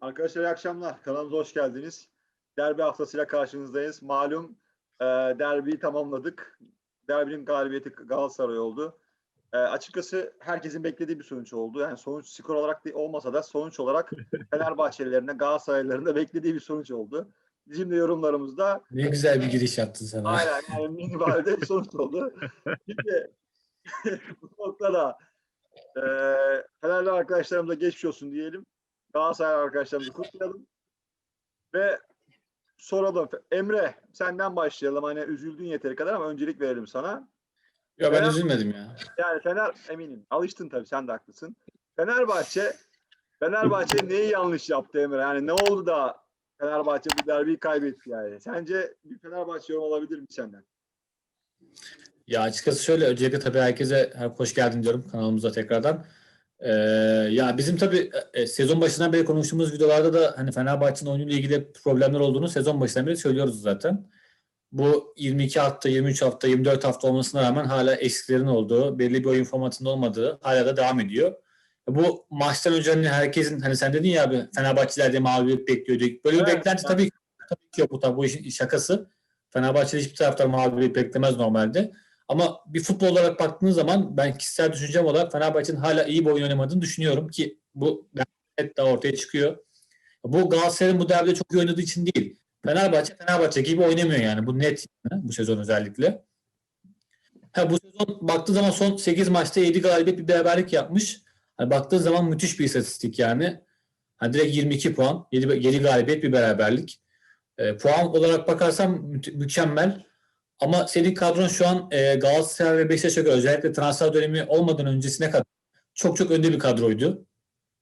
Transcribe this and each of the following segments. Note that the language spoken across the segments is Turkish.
Arkadaşlar iyi akşamlar. Kanalımıza hoş geldiniz. Derbi haftasıyla karşınızdayız. Malum e, derbiyi tamamladık. Derbinin galibiyeti Galatasaray oldu. E, açıkçası herkesin beklediği bir sonuç oldu. Yani sonuç skor olarak değil, olmasa da sonuç olarak Fenerbahçelilerin de Galatasaraylıların da beklediği bir sonuç oldu. Bizim de yorumlarımızda Ne güzel bir giriş yaptın sen. aynen yani minimalde bir sonuç oldu. Şimdi bu noktada e, Fenerli arkadaşlarımıza geçmiş olsun diyelim. Galatasaray arkadaşlarımızı kutlayalım. Ve soralım. Emre senden başlayalım. Hani üzüldün yeteri kadar ama öncelik verelim sana. Ya ben Fener- üzülmedim ya. Yani Fener eminim. Alıştın tabii sen de haklısın. Fenerbahçe Fenerbahçe neyi yanlış yaptı Emre? Yani ne oldu da Fenerbahçe bu derbiyi kaybetti yani? Sence bir Fenerbahçe yorum olabilir mi senden? Ya açıkçası şöyle öncelikle tabii herkese her- hoş geldin diyorum kanalımıza tekrardan. Ee, ya bizim tabii e, sezon başından beri konuştuğumuz videolarda da hani Fenerbahçe'nin oyunuyla ilgili problemler olduğunu sezon başından beri söylüyoruz zaten. Bu 22 hafta, 23 hafta, 24 hafta olmasına rağmen hala eksiklerin olduğu, belli bir oyun formatında olmadığı hala da devam ediyor. Bu maçtan önce hani herkesin hani sen dedin ya abi Fenerbahçeler de mağlubiyet bekliyorduk. Böyle bir Evet, beklenti tabii, tabii ki yok bu tabii bu işin şakası. Fenerbahçe'de hiçbir taraftar mağlubiyet beklemez normalde. Ama bir futbol olarak baktığınız zaman ben kişisel düşüncem olarak Fenerbahçe'nin hala iyi bir oyun oynamadığını düşünüyorum ki bu net daha ortaya çıkıyor. Bu Galatasaray'ın bu derbide çok iyi oynadığı için değil. Fenerbahçe Fenerbahçe gibi oynamıyor yani. Bu net bu sezon özellikle. Ha, bu sezon baktığı zaman son 8 maçta 7 galibiyet bir beraberlik yapmış. Hani baktığı zaman müthiş bir istatistik yani. Hani direkt 22 puan, 7, 7 galibiyet bir beraberlik. E, puan olarak bakarsam mü- mükemmel. Ama senin kadron şu an e, Galatasaray ve Beşiktaş'a göre özellikle transfer dönemi olmadan öncesine kadar çok çok önde bir kadroydu.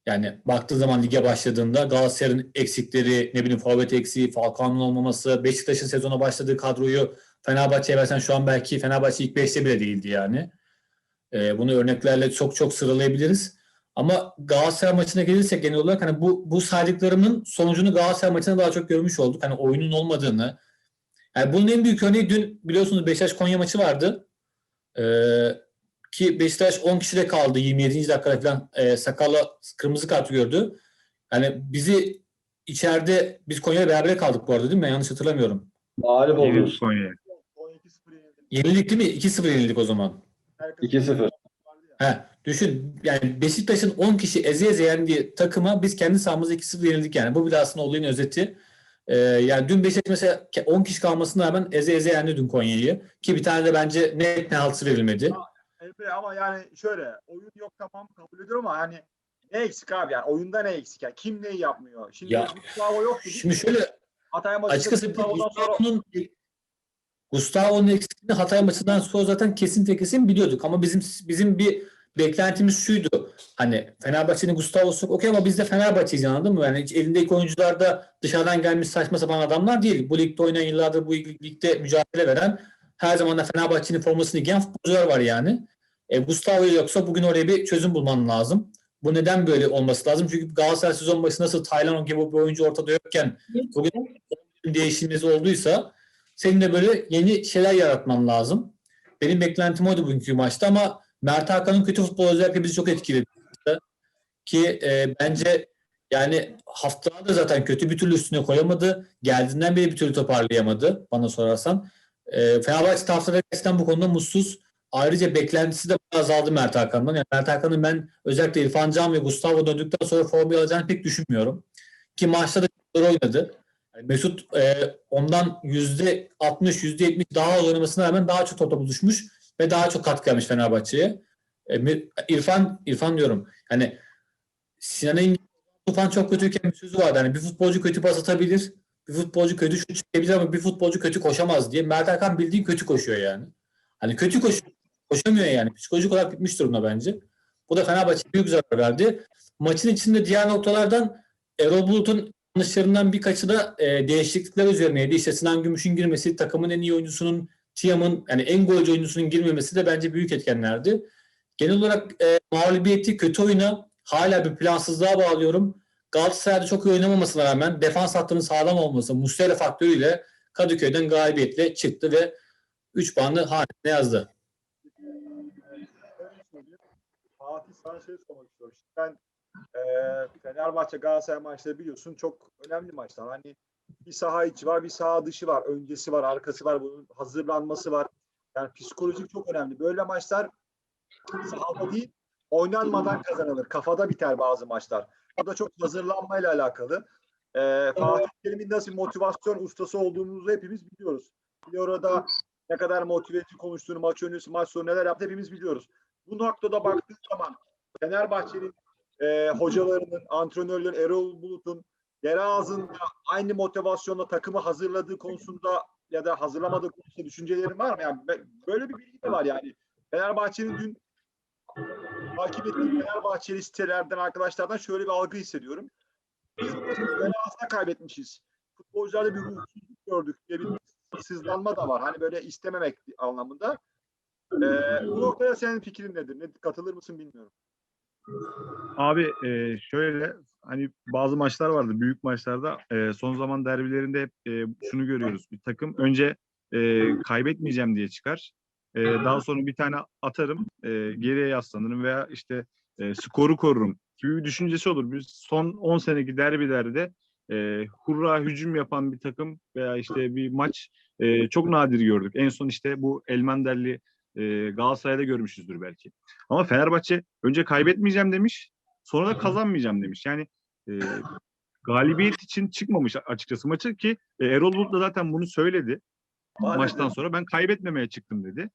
Yani baktığı zaman lige başladığında Galatasaray'ın eksikleri, ne bileyim forvet eksiği, Falcao'nun olmaması, Beşiktaş'ın sezona başladığı kadroyu Fenerbahçe'ye versen şu an belki Fenerbahçe ilk 5'te bile değildi yani. E, bunu örneklerle çok çok sıralayabiliriz. Ama Galatasaray maçına gelirsek genel olarak hani bu bu saydıklarımın sonucunu Galatasaray maçında daha çok görmüş olduk. Hani oyunun olmadığını. Yani bunun en büyük örneği dün biliyorsunuz Beşiktaş Konya maçı vardı. Ee, ki Beşiktaş 10 kişide kaldı 27. dakikada falan e, Sakala kırmızı kartı gördü. Yani bizi içeride biz Konya'yla beraber kaldık bu arada değil mi? Ben yanlış hatırlamıyorum. Mağlup Yenildi oluruz. Konya. 12-0 yenildi. Yenildik değil mi? 2-0 yenildik o zaman. Herkes- 2-0. vardı ya. He, düşün yani Beşiktaş'ın 10 kişi eze eze yendiği takıma biz kendi sahamızda 2-0 yenildik yani. Bu bile aslında olayın özeti. Ee, yani dün Beşiktaş mesela 10 kişi kalmasına rağmen eze eze yendi dün Konya'yı. Ki bir tane de bence net penaltısı verilmedi. Emre ama yani şöyle oyun yok tamam kabul ediyorum ama hani ne eksik abi yani oyunda ne eksik yani kim neyi yapmıyor? Şimdi Ya, Gustavo değil Şimdi şöyle Hatay maçında açıkçası Gustavo'nun Gustavo'nun eksikliğini Hatay maçından sonra zaten kesin kesin biliyorduk ama bizim bizim bir beklentimiz şuydu. Hani Fenerbahçe'nin Gustavo'su okey ama biz de Fenerbahçe'yiz anladın mı? Yani elindeki oyuncular da dışarıdan gelmiş saçma sapan adamlar değil. Bu ligde oynayan yıllardır bu ligde mücadele veren her zaman da Fenerbahçe'nin formasını giyen futbolcular var yani. E, Gustavo yoksa bugün oraya bir çözüm bulman lazım. Bu neden böyle olması lazım? Çünkü Galatasaray sezon başı nasıl Taylan gibi bir oyuncu ortada yokken bugün değişimimiz olduysa senin de böyle yeni şeyler yaratman lazım. Benim beklentim oydu bugünkü maçta ama Mert Hakan'ın kötü futbol özellikle bizi çok etkiledi. Ki e, bence yani haftalarda zaten kötü bir türlü üstüne koyamadı. Geldiğinden beri bir türlü toparlayamadı bana sorarsan. E, Fenerbahçe taraftarı gerçekten bu konuda mutsuz. Ayrıca beklentisi de azaldı Mert Hakan'dan. Yani Mert Hakan'ın ben özellikle İrfan Can ve Gustavo döndükten sonra formayı alacağını pek düşünmüyorum. Ki maçta da çok oynadı. Mesut e, ondan yüzde 60, yüzde 70 daha az oynamasına rağmen daha çok topa buluşmuş ve daha çok katkı vermiş Fenerbahçe'ye. E, İrfan, İrfan diyorum. Yani Sinan Engin Tufan çok kötüyken bir sözü vardı. Hani bir futbolcu kötü pas atabilir, bir futbolcu kötü şut çekebilir ama bir futbolcu kötü koşamaz diye. Mert Hakan bildiğin kötü koşuyor yani. Hani kötü koşuyor, koşamıyor yani. Psikolojik olarak bitmiş durumda bence. Bu da Fenerbahçe'ye büyük zarar verdi. Maçın içinde diğer noktalardan Erol Bulut'un yanlışlarından birkaçı da e, değişiklikler üzerineydi. İşte Sinan Gümüş'ün girmesi, takımın en iyi oyuncusunun, Tiam'ın yani en golcü oyuncusunun girmemesi de bence büyük etkenlerdi. Genel olarak e, mağlubiyeti kötü oyuna hala bir plansızlığa bağlıyorum. Galatasaray'da çok iyi oynamamasına rağmen defans hattının sağlam olması, Muslera faktörüyle Kadıköy'den galibiyetle çıktı ve 3 puanı haline yazdı. Fatih sana şey sormak istiyorum. Ben e, Fenerbahçe Galatasaray maçları biliyorsun çok önemli maçlar. Hani bir saha içi var, bir saha dışı var, öncesi var, arkası var, bunun hazırlanması var. Yani psikolojik çok önemli. Böyle maçlar sahada değil, oynanmadan kazanılır. Kafada biter bazı maçlar. Bu da çok hazırlanmayla alakalı. Ee, Fatih Terim'in nasıl motivasyon ustası olduğumuzu hepimiz biliyoruz. Bir ne kadar motiveci konuştuğunu, maç öncesi, maç sonu neler yaptı hepimiz biliyoruz. Bu noktada baktığın zaman Fenerbahçe'nin e, hocalarının, antrenörlerin, Erol Bulut'un yer ağzında aynı motivasyonla takımı hazırladığı konusunda ya da hazırlamadığı konusunda düşüncelerin var mı? Yani böyle bir bilgi de var yani. Fenerbahçe'nin dün takip ettiğim Fenerbahçeli sitelerden, arkadaşlardan şöyle bir algı hissediyorum. Biz yer ağzına kaybetmişiz. Futbolcularda bir ruhsuzluk gördük diye bir sızlanma da var. Hani böyle istememek anlamında. Ee, bu noktada senin fikrin nedir? Ne, katılır mısın bilmiyorum. Abi e, şöyle hani bazı maçlar vardı büyük maçlarda e, son zaman derbilerinde hep e, şunu görüyoruz bir takım önce e, kaybetmeyeceğim diye çıkar E, daha sonra bir tane atarım e, geriye yaslanırım veya işte e, skoru korurum gibi bir düşüncesi olur. Biz son 10 seneki derbilerde e, hurra hücum yapan bir takım veya işte bir maç e, çok nadir gördük. En son işte bu Elmanderli e, Galatasaray'da görmüşüzdür belki. Ama Fenerbahçe önce kaybetmeyeceğim demiş, sonra da kazanmayacağım demiş. Yani e, galibiyet için çıkmamış açıkçası maçı ki e, Erol Bulut da zaten bunu söyledi maçtan sonra. Ben kaybetmemeye çıktım dedi.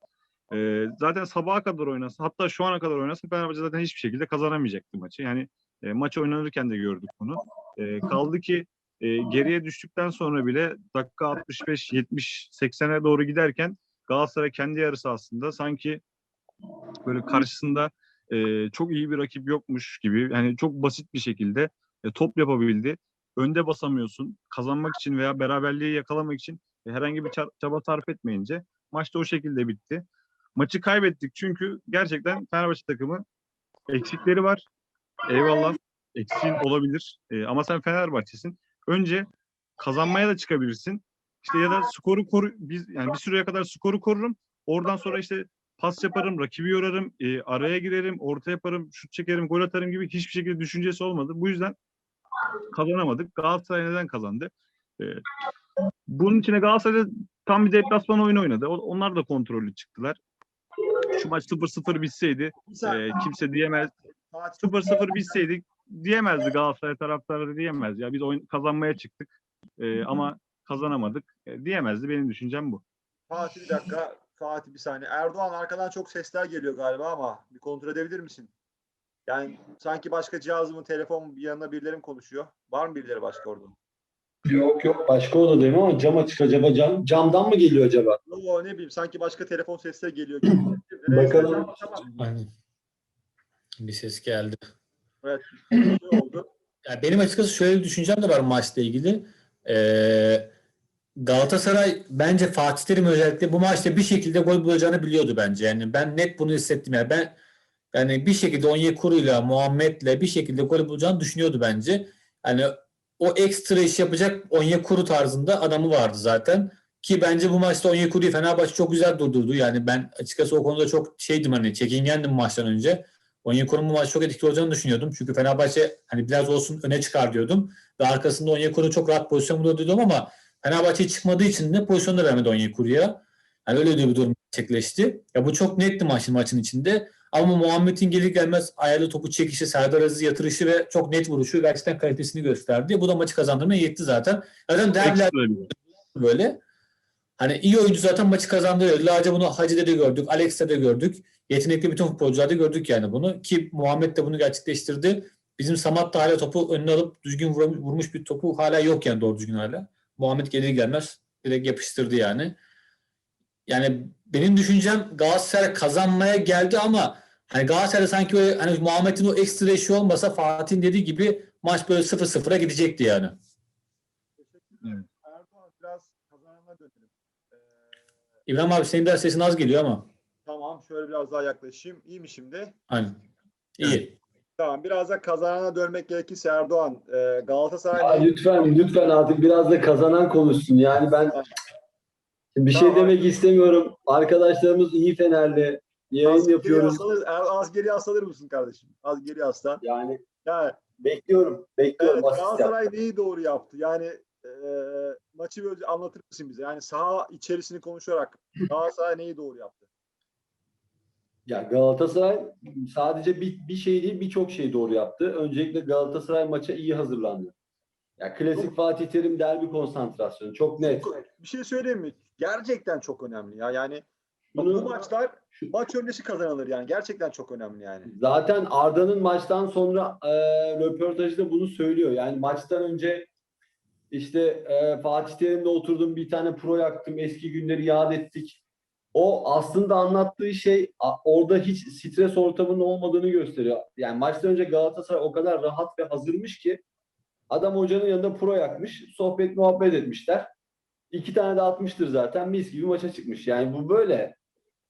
E, zaten sabaha kadar oynasın, hatta şu ana kadar oynasın Fenerbahçe zaten hiçbir şekilde kazanamayacaktı maçı. Yani e, maç oynanırken de gördük bunu. E, kaldı ki e, geriye düştükten sonra bile dakika 65, 70, 80'e doğru giderken Galatasaray kendi yarısı aslında sanki böyle karşısında e, çok iyi bir rakip yokmuş gibi yani çok basit bir şekilde e, top yapabildi. Önde basamıyorsun. Kazanmak için veya beraberliği yakalamak için e, herhangi bir ça- çaba sarf etmeyince maç da o şekilde bitti. Maçı kaybettik çünkü gerçekten Fenerbahçe takımı eksikleri var. Eyvallah. Eksiğin olabilir. E, ama sen Fenerbahçe'sin. Önce kazanmaya da çıkabilirsin. İşte ya da skoru koru biz yani bir süreye kadar skoru korurum. Oradan sonra işte pas yaparım, rakibi yorarım, e, araya girerim, orta yaparım, şut çekerim, gol atarım gibi hiçbir şekilde düşüncesi olmadı. Bu yüzden kazanamadık. Galatasaray neden kazandı? E, bunun içine Galatasaray tam bir deplasman oyunu oynadı. Onlar da kontrollü çıktılar. Şu maç 0-0 bitseydi e, kimse diyemez. Fatih çok 0-0 bitseydi diyemezdi Galatasaray taraftarı diyemez. Ya biz oyun kazanmaya çıktık e, ama kazanamadık e, diyemezdi. Benim düşüncem bu. Fatih bir dakika. Fatih bir saniye. Erdoğan arkadan çok sesler geliyor galiba ama bir kontrol edebilir misin? Yani sanki başka cihazımın telefon yanına birileri mi konuşuyor? Var mı birileri başka orada? Yok yok başka odadayım ama cam açık acaba cam, camdan mı geliyor acaba? Yo, ne bileyim sanki başka telefon sesleri geliyor gibi. Bakalım. Aynen. Bir ses geldi. Ne oldu? Ya benim açıkçası şöyle bir düşüncem de var maçla ilgili. Ee, Galatasaray bence Fatih Terim özellikle bu maçta bir şekilde gol bulacağını biliyordu bence. Yani ben net bunu hissettim. Yani ben yani bir şekilde Onyekuru'yla Muhammed'le bir şekilde gol bulacağını düşünüyordu bence. Yani o ekstra iş yapacak Onyekuru tarzında adamı vardı zaten. Ki bence bu maçta Onyekuru'yu Fenerbahçe çok güzel durdurdu. Yani ben açıkçası o konuda çok şeydim hani çekingendim maçtan önce. Onyekuru'nun bu maç çok etkili olacağını düşünüyordum. Çünkü Fenerbahçe hani biraz olsun öne çıkar diyordum. Ve arkasında Onyekuru çok rahat pozisyon buluyor diyordum ama Fenerbahçe çıkmadığı için de pozisyon da vermedi Onyekuru'ya. Yani öyle bir durum gerçekleşti. Ya bu çok netti maçın maçın içinde. Ama Muhammed'in gelir gelmez ayarlı topu çekişi, Serdar Aziz yatırışı ve çok net vuruşu gerçekten kalitesini gösterdi. Bu da maçı kazandırmaya yetti zaten. Zaten derbiler böyle. Hani iyi oyuncu zaten maçı kazandırıyor. Laca bunu Hacı'da da gördük. Alex'te de gördük. Yetenekli bütün futbolcularda gördük yani bunu. Ki Muhammed de bunu gerçekleştirdi. Bizim Samat da hala topu önüne alıp düzgün vurmuş bir topu hala yok yani doğru düzgün hala. Muhammed gelir gelmez direkt yapıştırdı yani. Yani benim düşüncem Galatasaray kazanmaya geldi ama hani Galatasaray'da sanki böyle hani Muhammed'in o ekstra işi olmasa Fatih'in dediği gibi maç böyle 0-0'a gidecekti yani. Teşekkürler. Erdoğan biraz kazanana dönelim. Ee, İbrahim abi senin biraz sesin az geliyor ama. tamam şöyle biraz daha yaklaşayım. İyi mi şimdi? Aynen. İyi. Tamam biraz da kazanana dönmek gerekirse Erdoğan e, Galatasaray Ya lütfen lütfen artık biraz da kazanan konuşsun. Yani ben bir şey Tamam. demek istemiyorum. Arkadaşlarımız iyi Fenerli. Yayın az geri yapıyoruz. aslanır, Er- az geri aslanır mısın kardeşim? Az geri aslan. Yani Yani Bekliyorum. Bekliyorum. evet. Galatasaray neyi doğru yaptı? Yani e, maçı böyle anlatır mısın bize? Yani saha içerisini konuşarak Galatasaray neyi doğru yaptı? Ya Galatasaray sadece bir, bir şey değil birçok şey doğru yaptı. Öncelikle Galatasaray maça iyi hazırlandı. Ya klasik Fatih Terim derbi konsantrasyonu çok net. Bir şey söyleyeyim mi? Gerçekten çok önemli ya. Yani Bunu- bu maçlar maç öncesi kazanılır yani. Gerçekten çok önemli yani. Zaten Arda'nın maçtan sonra e, röportajda bunu söylüyor. Yani maçtan önce işte e, Fatih Terim'le oturdum bir tane pro yaktım eski günleri yad ettik. O aslında anlattığı şey orada hiç stres ortamının olmadığını gösteriyor. Yani maçtan önce Galatasaray o kadar rahat ve hazırmış ki adam hocanın yanında pro yakmış, sohbet muhabbet etmişler. İki tane de atmıştır zaten mis gibi maça çıkmış. Yani bu böyle.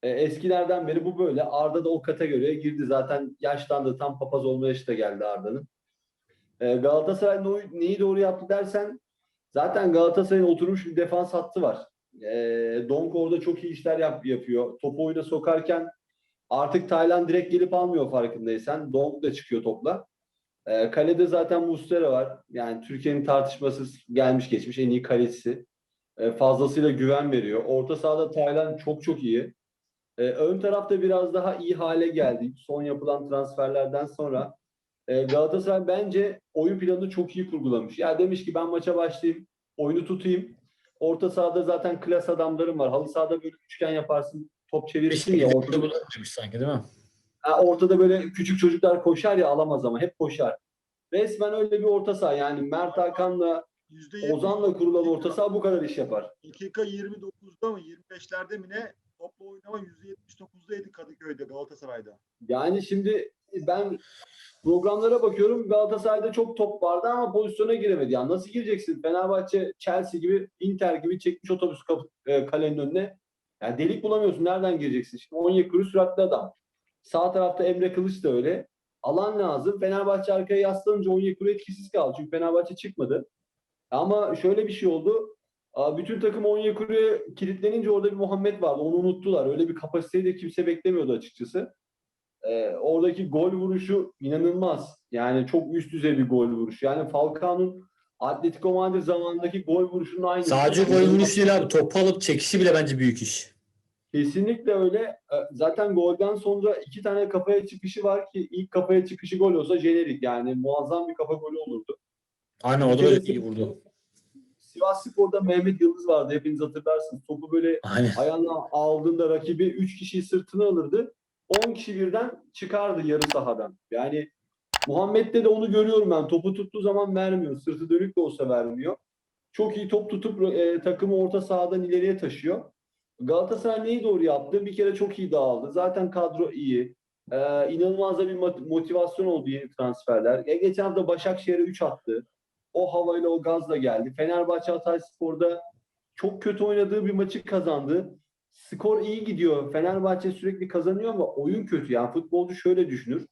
E, eskilerden beri bu böyle. Arda da o kategoriye girdi. Zaten yaşlandı. Tam papaz olma yaşı da geldi Arda'nın. E, Galatasaray neyi doğru yaptı dersen zaten Galatasaray'ın oturmuş bir defans hattı var. E, Donk orada çok iyi işler yap- yapıyor. Topu oyuna sokarken artık Taylan direkt gelip almıyor farkındaysan. Donk da çıkıyor topla. E, kalede zaten Muslera var. Yani Türkiye'nin tartışmasız gelmiş geçmiş en iyi kalecisi. Fazlasıyla güven veriyor. Orta sahada Taylan çok çok iyi. Ee, ön tarafta biraz daha iyi hale geldi. Son yapılan transferlerden sonra e, Galatasaray bence oyun planını çok iyi kurgulamış. Ya demiş ki ben maça başlayayım, oyunu tutayım. Orta sahada zaten klas adamlarım var. Halı sahada böyle üçgen yaparsın, top çevirirsin ya. Ortada, demiş sanki değil mi? Ha, ortada böyle küçük çocuklar koşar ya alamaz ama hep koşar. Resmen öyle bir orta saha. Yani Mert Hakan'la %70 Ozan'la kurulan orta saha bu kadar iş yapar. dakika 29'da mı 25'lerde mi ne topla oynama %79'daydı Kadıköy'de Galatasaray'da. Yani şimdi ben programlara bakıyorum Galatasaray'da çok top vardı ama pozisyona giremedi. Yani nasıl gireceksin? Fenerbahçe, Chelsea gibi, Inter gibi çekmiş otobüs kapı, e, kalenin önüne. Yani delik bulamıyorsun. Nereden gireceksin? Şimdi Onyekuru süratli adam. Sağ tarafta Emre Kılıç da öyle. Alan lazım. Fenerbahçe arkaya yaslanınca Onyekuru etkisiz kaldı. Çünkü Fenerbahçe çıkmadı. Ama şöyle bir şey oldu. Bütün takım Onyekuru'ya kilitlenince orada bir Muhammed vardı. Onu unuttular. Öyle bir kapasiteyi de kimse beklemiyordu açıkçası. Ee, oradaki gol vuruşu inanılmaz. Yani çok üst düzey bir gol vuruşu. Yani Falcao'nun Atletico Madrid zamanındaki gol vuruşunun aynısı. Sadece gol vuruş değil abi. Topu alıp çekişi bile bence büyük iş. Kesinlikle öyle. Ee, Zaten golden sonra iki tane kafaya çıkışı var ki ilk kafaya çıkışı gol olsa jenerik yani muazzam bir kafa golü olurdu. Aynen o da öyle vurdu. Sivas Spor'da Mehmet Yıldız vardı. Hepiniz hatırlarsınız. Topu böyle Aynen. ayağına aldığında rakibi 3 kişiyi sırtına alırdı. 10 kişi birden çıkardı yarı sahadan. Yani Muhammed'de de onu görüyorum ben. Topu tuttuğu zaman vermiyor. Sırtı dönük de olsa vermiyor. Çok iyi top tutup e, takımı orta sahadan ileriye taşıyor. Galatasaray neyi doğru yaptı? Bir kere çok iyi dağıldı. Zaten kadro iyi. E, inanılmaz da bir mot- motivasyon oldu yeni transferler. E, geçen hafta Başakşehir'e 3 attı. O havayla o gazla geldi. Fenerbahçe Hatay Spor'da çok kötü oynadığı bir maçı kazandı. Skor iyi gidiyor. Fenerbahçe sürekli kazanıyor ama oyun kötü. Yani futbolcu şöyle düşünür.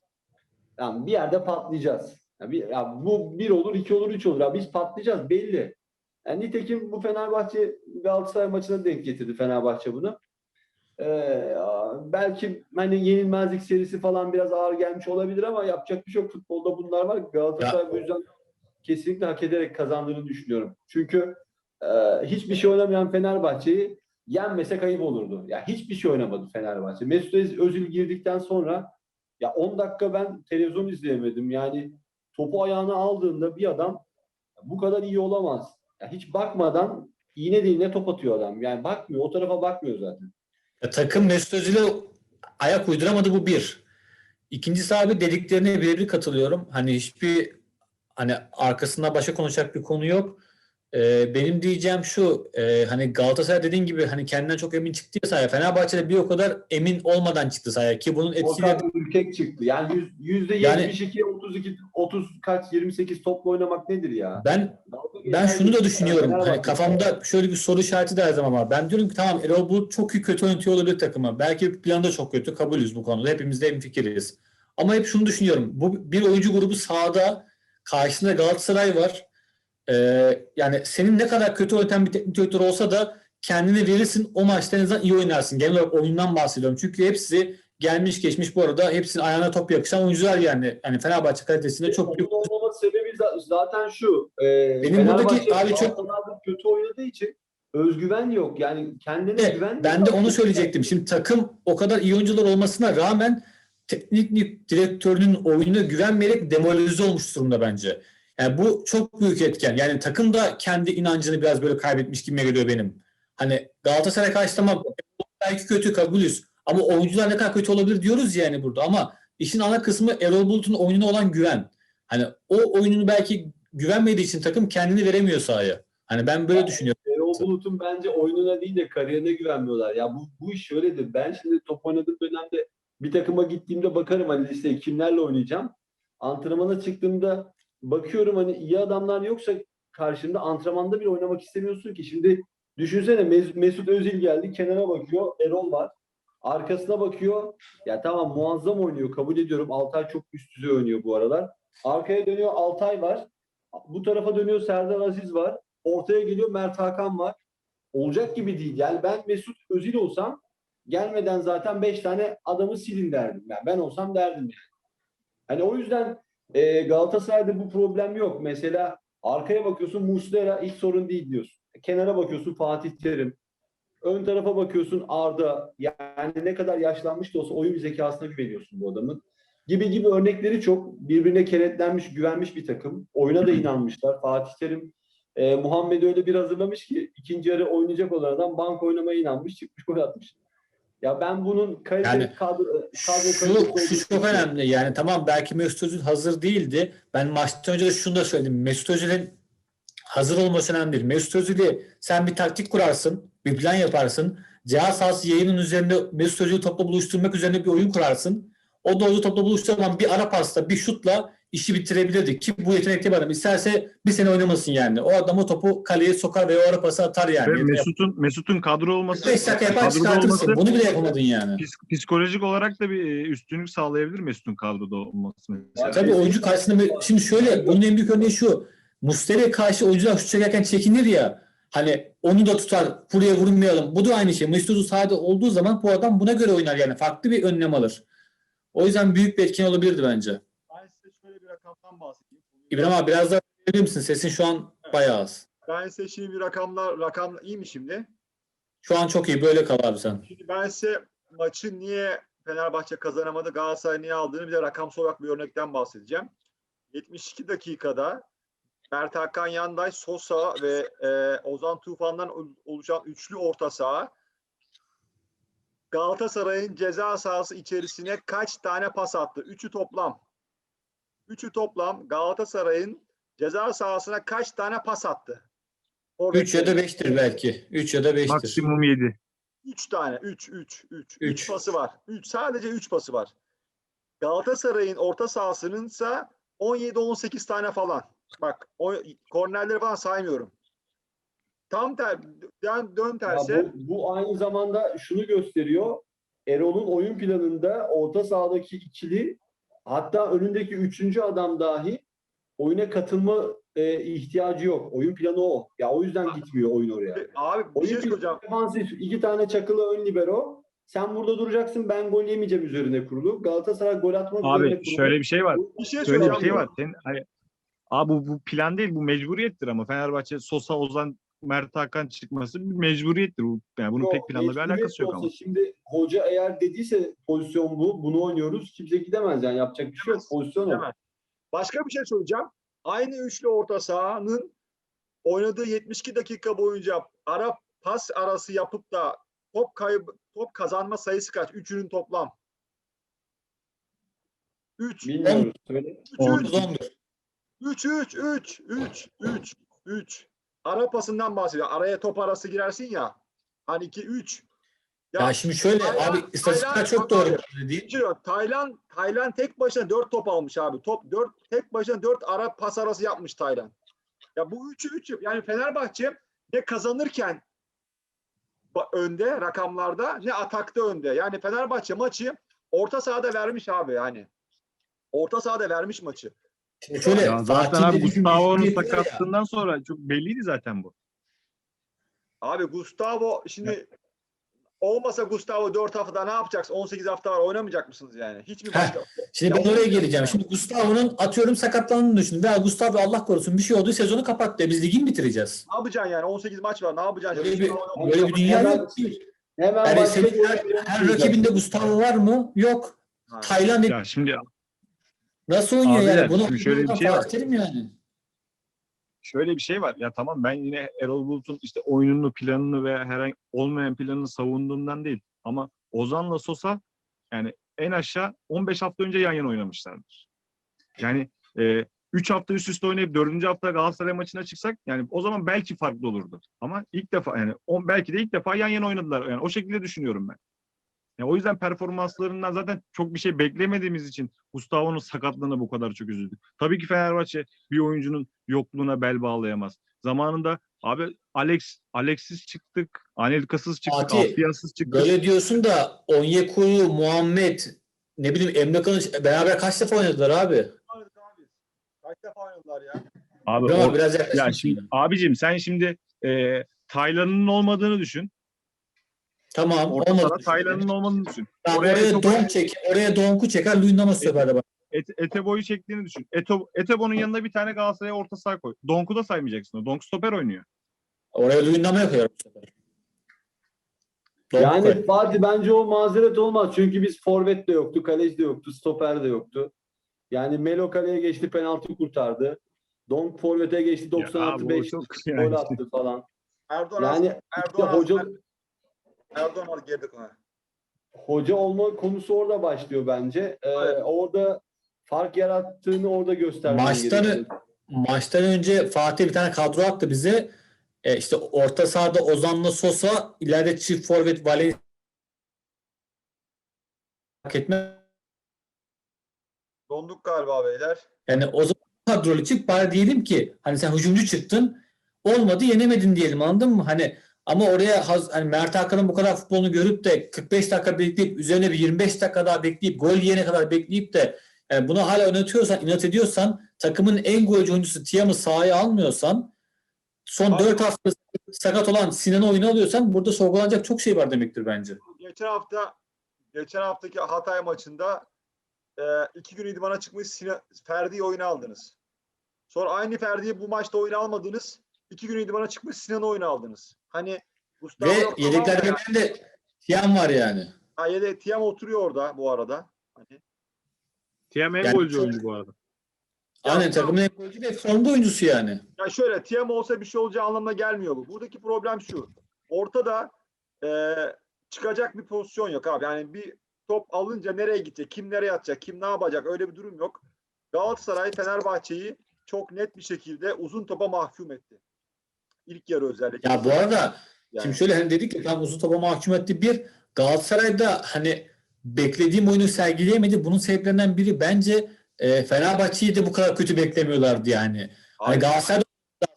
Yani bir yerde patlayacağız. Yani bir, ya bu bir olur, iki olur, üç olur. Ya biz patlayacağız belli. Yani nitekim bu Fenerbahçe Galatasaray maçına denk getirdi Fenerbahçe bunu. Ee, belki hani yenilmezlik serisi falan biraz ağır gelmiş olabilir ama yapacak bir şey yok. Futbolda bunlar var. Galatasaray bu yüzden kesinlikle hak ederek kazandığını düşünüyorum. Çünkü e, hiçbir şey oynamayan Fenerbahçe'yi yenmese kayıp olurdu. Ya hiçbir şey oynamadı Fenerbahçe. Mesut Özil girdikten sonra ya 10 dakika ben televizyon izleyemedim. Yani topu ayağına aldığında bir adam bu kadar iyi olamaz. Ya hiç bakmadan iğne diline top atıyor adam. Yani bakmıyor. O tarafa bakmıyor zaten. Ya, takım Mesut Özil'e ayak uyduramadı bu bir. İkincisi abi dediklerine birebir katılıyorum. Hani hiçbir hani arkasında başka konuşacak bir konu yok. Ee, benim diyeceğim şu e, hani Galatasaray dediğin gibi hani kendinden çok emin çıktı ya sahaya. Fenerbahçe'de bir o kadar emin olmadan çıktı sahaya ki bunun etkisiyle Volkan ürkek çıktı. Yani yüz- yüzde Yani- 72, 32, 30 kaç 28 topla oynamak nedir ya? ben Ben şunu da düşünüyorum. Hani kafamda şöyle bir soru işareti de her zaman var. Ben diyorum ki tamam Erol Bulut çok iyi kötü yönetiyor olabilir takımı. Belki planı da çok kötü. Kabulüz bu konuda. Hepimiz de hemfikiriz. Ama hep şunu düşünüyorum. Bu bir oyuncu grubu sahada karşısında Galatasaray var. Ee, yani senin ne kadar kötü yöneten bir teknik direktör olsa da kendini verirsin. O maçta en azından iyi oynarsın. Genel olarak oyundan bahsediyorum. Çünkü hepsi gelmiş geçmiş bu arada hepsinin ayağına top yakışan oyuncular yani. Hani Fenerbahçe kalitesinde çok büyük olmama sebebi za- zaten şu. E, Benim buradaki abi çok- kötü oynadığı için özgüven yok. Yani kendine Evet, güven Ben de onu söyleyecektim. Şimdi takım o kadar iyi oyuncular olmasına rağmen teknik direktörünün oyununa güvenmeyerek demoralize olmuş durumda bence. Yani bu çok büyük etken. Yani takım da kendi inancını biraz böyle kaybetmiş gibi geliyor benim. Hani Galatasaray karşı tamam belki kötü kabulüz. Ama oyuncular ne kadar kötü olabilir diyoruz yani burada. Ama işin ana kısmı Erol Bulut'un oyununa olan güven. Hani o oyununu belki güvenmediği için takım kendini veremiyor sahaya. Hani ben böyle düşünüyorum. Erol Bulut'un bence oyununa değil de kariyerine güvenmiyorlar. Ya bu, bu iş şöyledir. Ben şimdi top oynadığım dönemde bir takıma gittiğimde bakarım hani listeye kimlerle oynayacağım. Antrenmana çıktığımda bakıyorum hani iyi adamlar yoksa karşımda antrenmanda bile oynamak istemiyorsun ki. Şimdi düşünsene Mes- Mesut Özil geldi kenara bakıyor Erol var. Arkasına bakıyor. Ya tamam muazzam oynuyor kabul ediyorum. Altay çok üst düzey oynuyor bu aralar. Arkaya dönüyor Altay var. Bu tarafa dönüyor Serdar Aziz var. Ortaya geliyor Mert Hakan var. Olacak gibi değil. Yani ben Mesut Özil olsam gelmeden zaten 5 tane adamı silin derdim. Yani ben olsam derdim yani. Hani o yüzden e, Galatasaray'da bu problem yok. Mesela arkaya bakıyorsun Muslera hiç sorun değil diyorsun. Kenara bakıyorsun Fatih Terim. Ön tarafa bakıyorsun Arda. Yani ne kadar yaşlanmış da olsa oyun zekasına güveniyorsun bu adamın. Gibi gibi örnekleri çok. Birbirine kenetlenmiş, güvenmiş bir takım. Oyuna da inanmışlar. Fatih Terim e, Muhammed öyle bir hazırlamış ki ikinci yarı oynayacak olan adam bank oynamaya inanmış, çıkmış gol atmış. Ya ben bunun kalite Yani kadro, kadro Şu, şu çok önemli. Yani tamam belki Mesut Özil hazır değildi. Ben maçtan önce de şunu da söyledim. Mesut Özil'in hazır olması önemli değil. Mesut Özil'i sen bir taktik kurarsın, bir plan yaparsın. Cihaz sahası yayının üzerinde Mesut Özil'i topla buluşturmak üzerine bir oyun kurarsın. O da onu topla buluştuğu zaman bir ara pasla, bir şutla işi bitirebilirdi. Ki bu yetenekli bir adam. İsterse bir sene oynamasın yani. O adam o topu kaleye sokar ve o ara pası atar yani. Ve Mesut'un Mesut'un kadro olması 5 dakika yapar çıkartırsın. olması Bunu bile yapamadın yani. psik- psikolojik olarak da bir e, üstünlük sağlayabilir Mesut'un kadroda olması mesela. Tabii oyuncu karşısında şimdi şöyle bunun en büyük örneği şu. Muslera'ya karşı oyuncular şut çekerken çekinir ya. Hani onu da tutar. Buraya vurmayalım. Bu da aynı şey. Mesut Özil sahada olduğu zaman bu adam buna göre oynar yani. Farklı bir önlem alır. O yüzden büyük bir etken olabilirdi bence. Rakamdan bahsedeyim. İbrahim abi biraz daha verir misin? Sesin şu an bayağı az. Ben size şimdi bir rakamlar, rakam iyi mi şimdi? Şu an çok iyi. Böyle kal abi sen. Şimdi ben size maçı niye Fenerbahçe kazanamadı, Galatasaray niye aldığını bir de rakamsal olarak bir örnekten bahsedeceğim. 72 dakikada Mert Hakan Yanday, Sosa ve e, Ozan Tufan'dan ol- oluşan üçlü orta saha Galatasaray'ın ceza sahası içerisine kaç tane pas attı? Üçü toplam. Üçü toplam Galatasaray'ın ceza sahasına kaç tane pas attı? 3 ya da 5'tir belki. 3 ya da 5'tir. Maksimum 7. 3 tane. 3 3 3 Üç. 3 pası var. 3 sadece 3 pası var. Galatasaray'ın orta sahasının ise 17 18 tane falan. Bak o kornerleri falan saymıyorum. Tam ter dön, dön Ya terse bu, bu aynı zamanda şunu gösteriyor. Erol'un oyun planında orta sahadaki ikili hatta önündeki üçüncü adam dahi oyuna katılma e, ihtiyacı yok. Oyun planı o. Ya o yüzden gitmiyor oyun oraya. abi bir Oyun şey söyleyeceğim. defansif. iki tane çakılı ön libero. Sen burada duracaksın ben gol yemeyeceğim üzerine kurulu. Galatasaray gol atmak üzerine Abi kurulu. şöyle bir şey var. Bir şey Şöyle bir şey var. Senin, hani, abi bu, bu plan değil bu mecburiyettir ama Fenerbahçe Sosa Ozan Mert Hakan çıkması bir mecburiyettir. Bu, yani bunun Yok, pek planla bir alakası yok ama. Şimdi hoca eğer dediyse pozisyon bu, bunu oynuyoruz. Kimse gidemez yani yapacak bir şey yok. Pozisyon o. Başka bir şey söyleyeceğim. Aynı üçlü orta sahanın oynadığı 72 dakika boyunca ara pas arası yapıp da top kaybı top kazanma sayısı kaç? Üçünün toplam. 3 Bilmiyoruz. Söyle. 3 10'dur. 3 3 3 3 3 3 Ara pasından bahsediyor. Araya top arası girersin ya. Hani 2 3 Ya şimdi şöyle Taylan- abi istatistikler çok doğru. bak Dediğin. Diyor, Taylan Taylan tek başına 4 top almış abi. Top 4 tek başına 4 ara pas arası yapmış Taylan. Ya bu 3'ü 3 yani Fenerbahçe ne kazanırken önde rakamlarda ne atakta önde. Yani Fenerbahçe maçı orta sahada vermiş abi yani. Orta sahada vermiş maçı. Şimdi şöyle Ya zaten abi Gustavo'nun ya. sakatlığından sonra çok belliydi zaten bu. Abi Gustavo şimdi olmasa Gustavo 4 haftada ne yapacaksın? 18 hafta var oynamayacak mısınız yani? Hiç mi Heh. başka? Şimdi ben Ya, oraya geleceğim. Şimdi Gustavo'nun atıyorum sakatlandığını düşün. Veya Gustavo Allah korusun bir şey oldu sezonu kapattı. Biz ligi mi bitireceğiz? Ne yapacaksın yani? 18 maç var. Ne yapacaksın? Böyle bir, böyle bir dünya yok ki. Hemen Yani başka her, yapacağız. rakibinde Gustavo var mı? Yok. Ha. Tayland Ya şimdi nasıl oynuyor Abiler, yani? Bunu şimdi şöyle bir şey var. Yani. şöyle bir şey var. Ya tamam ben yine Erol Bulut'un işte oyununu, planını ve herhangi olmayan planını savunduğumdan değil. Ama Ozan'la Sosa yani en aşağı 15 hafta önce yan yana oynamışlardır. Yani 3 hafta üst üste oynayıp 4. hafta Galatasaray maçına çıksak yani o zaman belki farklı olurdu. Ama ilk defa yani on, belki de ilk defa yan yana oynadılar. Yani o şekilde düşünüyorum ben. Yani o yüzden performanslarından zaten çok bir şey beklemediğimiz için Gustavo'nun sakatlığına bu kadar çok üzüldük. Tabii ki Fenerbahçe bir oyuncunun yokluğuna bel bağlayamaz. Zamanında abi Alex Alex'siz çıktık, Anelka'sız çıktık, Fatih, Aspiyas'sız çıktık. Böyle diyorsun da Onyekuru, Muhammed, ne bileyim Emre Kılıç beraber kaç defa oynadılar abi? Kaç defa oynadılar ya? Abi Değil o- Biraz ya şimdi abicim sen şimdi e, Taylan'ın olmadığını düşün. Tamam. Olmadı. sahada Taylan'ın olmadığını düşün. Tamam, oraya oraya, don çek, oraya donku çeker, Luyendam'a söver bak. Et, Etebo'yu çektiğini düşün. Eto, Etebo'nun yanına bir tane Galatasaray'a orta saha koy. Donk'u da saymayacaksın. o. Donk stoper oynuyor. Oraya Luyendam'a koyar bu sefer. Donk Yani koy. Fatih bence o mazeret olmaz. Çünkü biz forvet de yoktu, kaleci de yoktu, stoper de yoktu. Yani Melo kaleye geçti, penaltı kurtardı. Donk forvete geçti, Ya 90 abi artı o 5 çok gol yani. attı falan. Erdoğan Yani yani, işte Erdoğan hoca Erdoğan aldı girdik ona. hoca olma konusu orada başlıyor bence. Ee, Evet. Orada fark yarattığını orada göstermen Maçları- gerekiyor. Maçtan önce Fatih bir tane kadro attı bize. E, işte orta sahada Ozan'la Sosa, ileride çift forvet Valencia hak etme. Donduk galiba beyler. Yani o zaman kadrolu çık bari diyelim ki hani sen hücumcu çıktın olmadı yenemedin diyelim anladın mı? Hani ama oraya hani Mert Hakan'ın bu kadar futbolunu görüp de 45 dakika bekleyip üzerine bir 25 dakika daha bekleyip gol yiyene kadar bekleyip de yani bunu hala oynatıyorsan, inat ediyorsan takımın en golcü oyuncusu Tiam'ı sahaya almıyorsan son Abi- 4 hafta sakat olan Sinan'ı oyuna alıyorsan burada sorgulanacak çok şey var demektir bence. Geçen hafta geçen haftaki Hatay maçında e, iki gün idmana çıkmış Sinan, Ferdi'yi oyuna aldınız. Sonra aynı Ferdi'yi bu maçta oyuna almadınız. İki gün idmana çıkmış Sinan'ı oyuna aldınız. Hani Gustavo Ve yok, tamam yedeklerde ya. benim de Tiam var yani. Ha, yedek Tiam oturuyor orada bu arada. Hani TM en Yani golcü oyuncu bu arada. Yani Ya, takımın en golcü ve formda oyuncusu yani. Ya şöyle TM olsa bir şey olacağı anlamına gelmiyor bu. Buradaki problem şu. Ortada e, çıkacak bir pozisyon yok abi. Yani bir top alınca nereye gidecek, kim nereye atacak, kim ne yapacak öyle bir durum yok. Galatasaray Fenerbahçe'yi çok net bir şekilde uzun topa mahkum etti. İlk yarı özellikle. Ya bu arada Yani. Şimdi şöyle hani dedik ya tam uzun topa mahkum etti. Bir Galatasaray'da hani beklediğim oyunu sergileyemedi. Bunun sebeplerinden biri bence e, Fenerbahçe'yi de bu kadar kötü beklemiyorlardı yani. Hani Galatasaray'da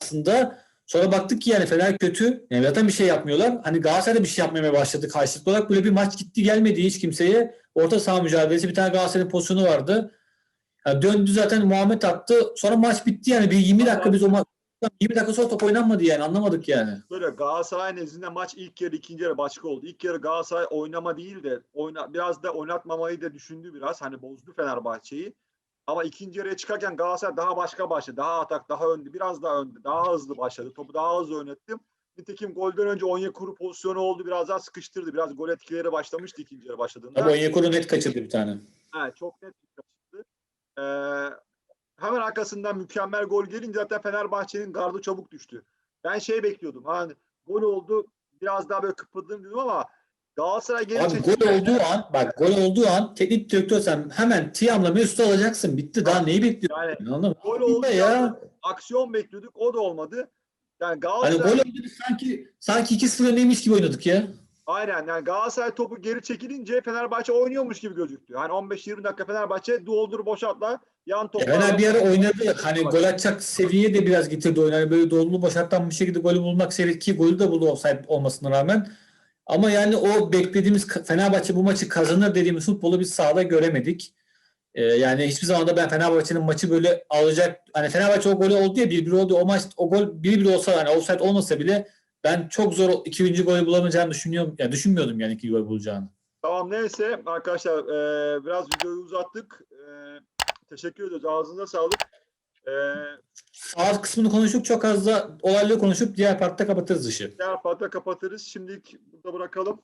aslında sonra baktık ki yani Fener kötü. Yani zaten bir şey yapmıyorlar. Hani Galatasaray'da bir şey yapmaya başladı karşılıklı olarak. Böyle bir maç gitti gelmedi hiç kimseye. Orta saha mücadelesi bir tane Galatasaray'ın pozisyonu vardı. Yani döndü zaten Muhammed attı. Sonra maç bitti yani. Bir 20 dakika biz o maç 20 dakika sonra top oynanmadı yani. Anlamadık yani. Böyle Galatasaray nezdinde maç ilk yarı ikinci yarı başka oldu. İlk yarı Galatasaray oynama değil de oyna, biraz da oynatmamayı da düşündü biraz. Hani bozdu Fenerbahçe'yi. Ama ikinci yarıya çıkarken Galatasaray daha başka başladı. Daha atak, daha önde, biraz daha önde, daha hızlı başladı. Topu daha hızlı oynattım. Nitekim golden önce Onyekuru pozisyonu oldu. Biraz daha sıkıştırdı. Biraz gol etkileri başlamıştı ikinci yarı başladığında. Ama Onyekuru net kaçırdı bir tane. Ha, çok net kaçırdı. Ee, hemen arkasından mükemmel gol gelince zaten Fenerbahçe'nin gardı çabuk düştü. Ben şey bekliyordum. Hani gol oldu biraz daha böyle kıpırdım dedim ama Galatasaray geri Abi çekildi. gol olduğu an bak gol olduğu an teknik direktör sen hemen Tiam'la Mesut'u alacaksın. Bitti daha neyi bekliyorsun? Yani Anladın gol oldu ya. aksiyon bekliyorduk. O da olmadı. Yani Hani Galatasaray gol oldu biz sanki sanki 2-0 öndeymiş gibi oynadık ya. aynen yani Galatasaray topu geri çekilince Fenerbahçe oynuyormuş gibi gözüktü. Hani 15-20 dakika Fenerbahçe doldur boşaltla yan Ya topla. Fener bir ara oynadı. Hani gol atacak seviyeye de biraz getirdi oyunu. Hani böyle dolulu boşaltan bir şekilde golü bulmak seviyesi ki golü de buldu offside olmasına rağmen. Ama yani o beklediğimiz Fenerbahçe bu maçı kazanır dediğimiz futbolu biz sahada göremedik. Ee, yani hiçbir zaman da ben Fenerbahçe'nin maçı böyle alacak hani Fenerbahçe o golü oldu ya 1-1 oldu o maç o gol 1-1 olsa hani offside olmasa bile ben çok zor ikinci golü bulamayacağını düşünüyorum. Ya düşünmüyordum yani iki gol bulacağını. Tamam neyse arkadaşlar e, biraz videoyu uzattık. E, teşekkür ediyoruz. Ağzınıza sağlık. E, Sağ kısmını konuştuk. Çok az da olayları konuşup diğer partta kapatırız işi. diğer parta kapatırız. Şimdilik burada bırakalım.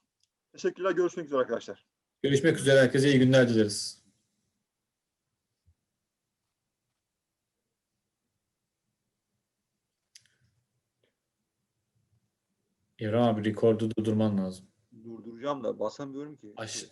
Teşekkürler. Görüşmek üzere arkadaşlar. Görüşmek üzere. Herkese iyi günler dileriz. İbrahim abi rekordu durdurman lazım. Durduracağım da basamıyorum ki. Aş